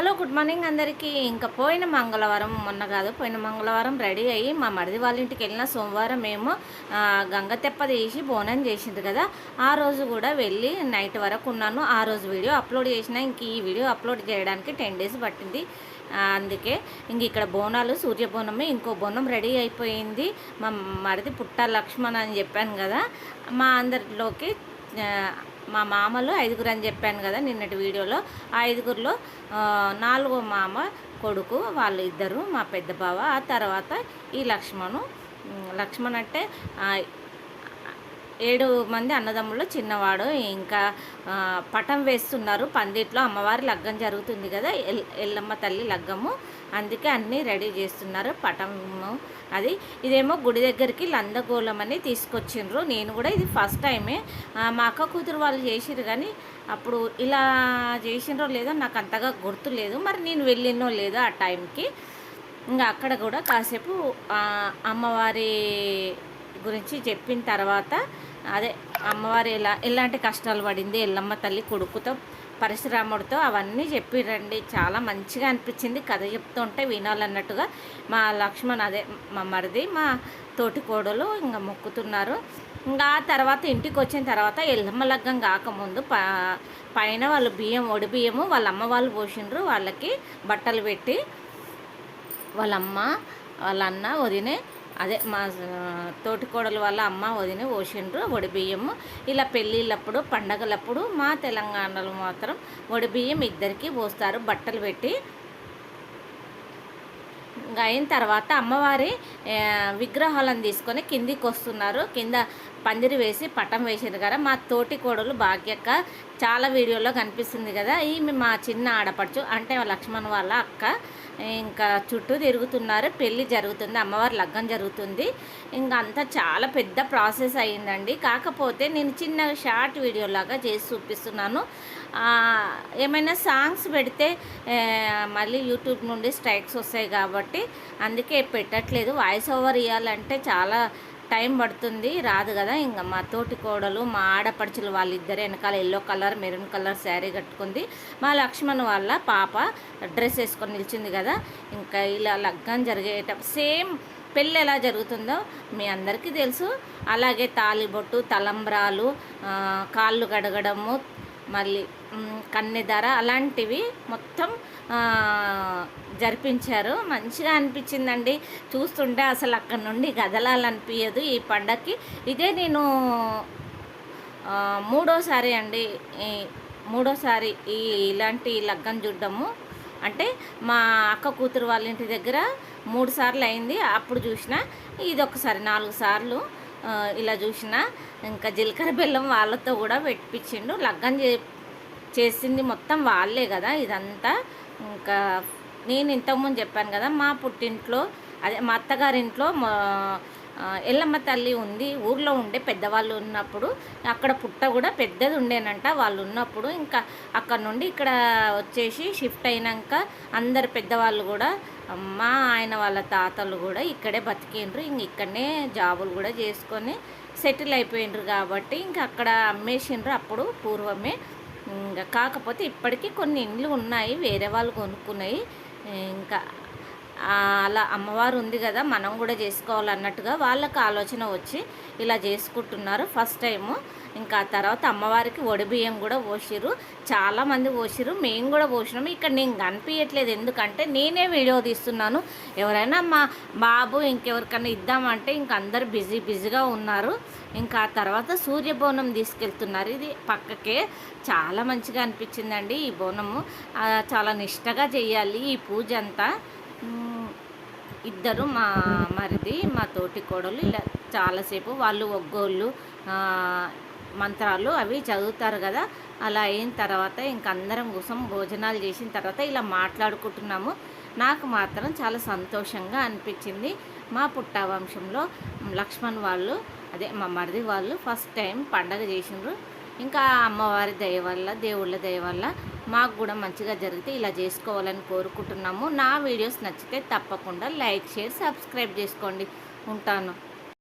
Hello good morning అందరికీ. ఇంకా పోయిన మంగళవారం మొన్న కాదు పోయిన మంగళవారం రెడీ అయ్యి మా మరిది వాళ్ళ ఇంటికి వెళ్ళిన సోమవారం మేము గంగ తెప్ప తీసి బోనం చేసింది కదా. ఆ రోజు కూడా వెళ్ళి నైట్ వరకు ఉన్నాను. ఆ రోజు వీడియో అప్లోడ్ చేసిన ఇంక ఈ వీడియో అప్లోడ్ చేయడానికి టెన్ డేస్ పట్టింది. అందుకే ఇంక ఇక్కడ బోనాలు సూర్య బోనమే ఇంకో బోనం రెడీ అయిపోయింది. మా మరిది పుట్ట లక్ష్మణ్ అని చెప్పాను కదా. మా అందరిలోకి మా మామలు ఐదుగురు అని చెప్పాను కదా నిన్నటి వీడియోలో. ఆ ఐదుగురిలో నాలుగో మామ కొడుకు వాళ్ళు ఇద్దరు మా పెద్ద బావ ఆ తర్వాత ఈ లక్ష్మణు. లక్ష్మణ్ అంటే ఏడు మంది అన్నదమ్ముల్లో చిన్నవాడు ఇంకా పటం వేస్తున్నారు పందిట్లో. అమ్మవారి లగ్గం జరుగుతుంది కదా ఎల్ ఎల్లమ్మ తల్లి లగ్గము. అందుకే అన్నీ రెడీ చేస్తున్నారు పటము అది. ఇదేమో గుడి దగ్గరికి లందగోళం అని తీసుకొచ్చిండ్రు. నేను కూడా ఇది ఫస్ట్ టైమే. మా అక్క కూతురు వాళ్ళు చేసిరు కానీ అప్పుడు ఇలా చేసిండ్రో లేదో నాకు అంతగా గుర్తు మరి నేను వెళ్ళినో లేదో ఆ టైంకి. ఇంకా అక్కడ కూడా కాసేపు అమ్మవారి గురించి చెప్పిన తర్వాత అదే అమ్మవారు ఎలా ఎలాంటి కష్టాలు పడింది ఎల్లమ్మ తల్లి కొడుకుతో పరశురాముడితో అవన్నీ చెప్పిరండి. చాలా మంచిగా అనిపించింది. కథ చెప్తుంటే వినాలన్నట్టుగా మా లక్ష్మణ్ అదే మా మరిది మా తోటి కోడలు ఇంకా మొక్కుతున్నారు. ఇంకా ఆ తర్వాత ఇంటికి వచ్చిన తర్వాత ఎల్లమ్మ లగ్గం కాకముందు ప పైన వాళ్ళు బియ్యం ఒడి బియ్యము వాళ్ళ అమ్మ వాళ్ళు పోసిండ్రు. వాళ్ళకి బట్టలు పెట్టి వాళ్ళ అమ్మ వాళ్ళ అన్న వదినే అదే మా తోటికోడల వాళ్ళ అమ్మ వదిన పోసిండ్రు వడి బియ్యము. ఇలా పెళ్ళిళ్ళప్పుడు పండగలప్పుడు మా తెలంగాణలో మాత్రం వడి బియ్యం ఇద్దరికి పోస్తారు. బట్టలు పెట్టి అయిన తర్వాత అమ్మవారి విగ్రహాలను తీసుకొని కిందికి వస్తున్నారు. కింద పందిరి వేసి పటం వేసారు కదా. మా తోటి కోడలు భాగ్యక్క చాలా వీడియోలో కనిపిస్తుంది కదా. ఈమె మా చిన్న ఆడపడుచు అంటే లక్ష్మణ్ వాళ్ళ అక్క ఇంకా చుట్టూ తిరుగుతున్నారు. పెళ్ళి జరుగుతుంది అమ్మవారి లగ్గం జరుగుతుంది. ఇంకా అంతా చాలా పెద్ద ప్రాసెస్ అయ్యిందండి. కాకపోతే నేను చిన్న షార్ట్ వీడియోలాగా చేసి చూపిస్తున్నాను. ఏమైనా సాంగ్స్ పెడితే మళ్ళీ యూట్యూబ్ నుండి స్ట్రైక్స్ వస్తాయి కాబట్టి అందుకే పెట్టట్లేదు. వాయిస్ ఓవర్ ఇవ్వాలంటే చాలా టైం పడుతుంది. రాదు కదా ఇంకా మా తోటి కోడలు మా ఆడపడుచులు వాళ్ళిద్దరే వెనకాల yellow colour maroon colour sari కట్టుకుంది. మా లక్ష్మణ్ వాళ్ళ పాప డ్రెస్ వేసుకొని నిలిచింది కదా ఇంకా ఇలా లగ్గం జరిగేట సేమ్ పెళ్ళి ఎలా జరుగుతుందో మీ అందరికీ తెలుసు. అలాగే తాలిబొట్టు తలంబ్రాలు కాళ్ళు కడగడము మళ్ళీ కన్నె కన్నెదర అలాంటివి మొత్తం జరిపించారు. మంచిగా అనిపించిందండి. చూస్తుంటే అసలు అక్కడ నుండి గదలాలనిపించదు ఈ పండగకి ఇదే నేను మూడోసారి అండి ఈ మూడోసారి ఈ ఇలాంటి లగ్గం చూడడము. అంటే మా అక్క కూతురు వాళ్ళ ఇంటి దగ్గర మూడు సార్లు అయింది. అప్పుడు చూసిన ఇది ఒకసారి నాలుగు సార్లు. ఇలా చూసిన ఇంకా జీలకర్ర బెల్లం వాళ్ళతో కూడా పెట్టిపించిండు. లగ్గం చే చేసింది మొత్తం వాళ్ళే కదా ఇదంతా. ఇంకా నేను ఇంతకుముందు చెప్పాను కదా మా పుట్టింట్లో అదే మా అత్తగారింట్లో మా ఎల్లమ్మ తల్లి ఉంది ఊర్లో ఉండే పెద్దవాళ్ళు ఉన్నప్పుడు అక్కడ పుట్ట కూడా పెద్దది ఉండేనంట వాళ్ళు ఉన్నప్పుడు. ఇంకా అక్కడ నుండి ఇక్కడ వచ్చేసి షిఫ్ట్ అయినాక అందరు పెద్దవాళ్ళు కూడా మా ఆయన వాళ్ళ తాతలు కూడా ఇక్కడే బతికిండ్రు. ఇంక ఇక్కడనే జాబులు కూడా చేసుకొని సెటిల్ అయిపోయిండ్రు కాబట్టి ఇంకా అక్కడ అమ్మేసిండ్రు అప్పుడు పూర్వమే. ఇంకా కాకపోతే ఇప్పటికీ కొన్ని ఇండ్లు ఉన్నాయి వేరే వాళ్ళు కొనుక్కున్నాయి. ఇంకా అలా అమ్మవారు ఉంది కదా మనం కూడా చేసుకోవాలన్నట్టుగా వాళ్ళకి ఆలోచన వచ్చి ఇలా చేసుకుంటున్నారు ఫస్ట్ టైము. ఇంకా ఆ తర్వాత అమ్మవారికి ఒడి బియ్యం కూడా పోసిరు చాలామంది పోసిరు మేము కూడా పోసినాము ఇక్కడ నేను కనిపించట్లేదు ఎందుకంటే నేనే వీడియో తీస్తున్నాను. ఎవరైనా మా బాబు ఇంకెవరికైనా ఇద్దామంటే ఇంక అందరు బిజీ బిజీగా ఉన్నారు. ఇంకా ఆ తర్వాత సూర్యబోనం తీసుకెళ్తున్నారు. ఇది పక్కకే చాలా మంచిగా అనిపించిందండి ఈ బోనము. చాలా నిష్టగా చేయాలి ఈ పూజ అంతా. ఇద్దరు మా మరిది మా తోటి కోడలు ఇలా చాలాసేపు వాళ్ళు ఒగ్గోళ్ళు మంత్రాలు అవి చదువుతారు కదా. అలా అయిన తర్వాత ఇంక అందరం కోసం భోజనాలు చేసిన తర్వాత ఇలా మాట్లాడుకుంటున్నాము. నాకు మాత్రం చాలా సంతోషంగా అనిపించింది. మా పుట్టవంశంలో లక్ష్మణ్ వాళ్ళు అదే మా మరిది వాళ్ళు ఫస్ట్ టైం పండగ చేసిండ్రు. ఇంకా అమ్మవారి దయ వల్ల దేవుళ్ళ దయ వల్ల మాకు కూడా మంచిగా జరిగితే ఇలా చేసుకోవాలని కోరుకుంటున్నాము. నా వీడియోస్ నచ్చితే తప్పకుండా లైక్ షేర్ సబ్స్క్రైబ్ చేసుకోండి. ఉంటాను.